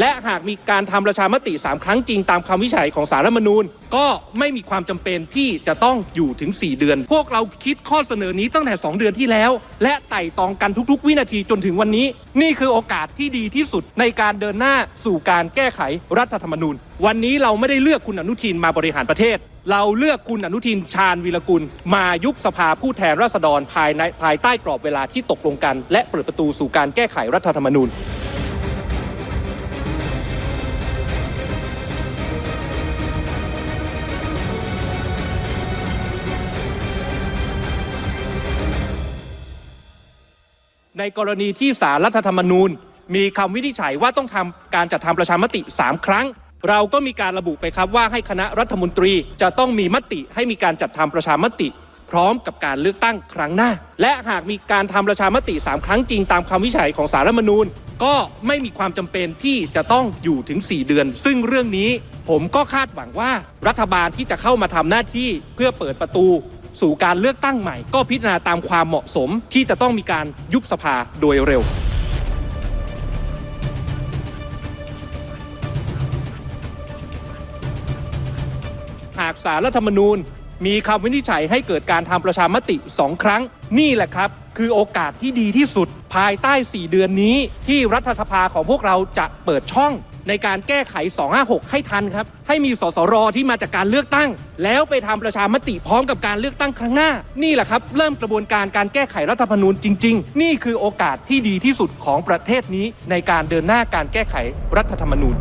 และหากมีการทำประชามติ 3 ครั้งจริงตามคำวิจัยของสารรัฐมนูญ ก็ไม่มีความจำเป็นที่จะต้องอยู่ถึง 4 เดือน พวกเราคิดข้อเสนอนี้ตั้งแต่ 2 เดือนที่แล้ว และไต่ตองกันทุกๆ วินาทีจนถึงวันนี้ นี่คือโอกาสที่ดีที่สุดในการเดินหน้าสู่การแก้ไขรัฐธรรมนูญ วันนี้เราไม่ได้เลือกคุณอนุทินมาบริหารประเทศ เราเลือกคุณอนุทินชาญวีรกุล มายุบสภาผู้แทนราษฎรภายในภายใต้กรอบเวลาที่ตกลงกัน และเปิดประตูสู่การแก้ไขรัฐธรรมนูญ ในกรณีที่สารรัฐธรรมนูญ มีคำวินิจฉัยว่าต้องทำการจัดทำประชามติ 3 ครั้ง เราก็มีการระบุไปครับว่าให้คณะรัฐมนตรีจะต้องมีมติให้มีการจัดทำประชามติ พร้อมกับการเลือกตั้งครั้งหน้า และหากมีการทำประชามติ 3 ครั้งจริงตามคำวินิจฉัยของสารรัฐธรรมนูญ ก็ไม่มีความจำเป็นที่จะต้องอยู่ถึง 4 เดือน ซึ่งเรื่องนี้ผมก็คาดหวังว่ารัฐบาลที่จะเข้ามาทำหน้าที่เพื่อเปิดประตู สู่การเลือกตั้งใหม่ ก็พิจารณาตามความเหมาะสมที่จะต้องมีการยุบสภาโดยเร็ว หากสารรัฐธรรมนูญมีคำวินิจฉัยให้เกิดการทำประชามติสองครั้ง นี่แหละครับ คือโอกาสที่ดีที่สุดภายใต้ 4 เดือนนี้ที่รัฐสภาของพวกเราจะเปิดช่อง ในการแก้ไข 256 ให้ทันครับ ให้มีสสรที่มาจากการเลือกตั้ง แล้วไปทำประชามติพร้อมกับการเลือกตั้งครั้งหน้า นี่แหละครับ เริ่มกระบวนการการแก้ไขรัฐธรรมนูญจริง ๆ นี่คือโอกาสที่ดีที่สุดของประเทศนี้ในการเดินหน้าการแก้ไขรัฐธรรมนูญ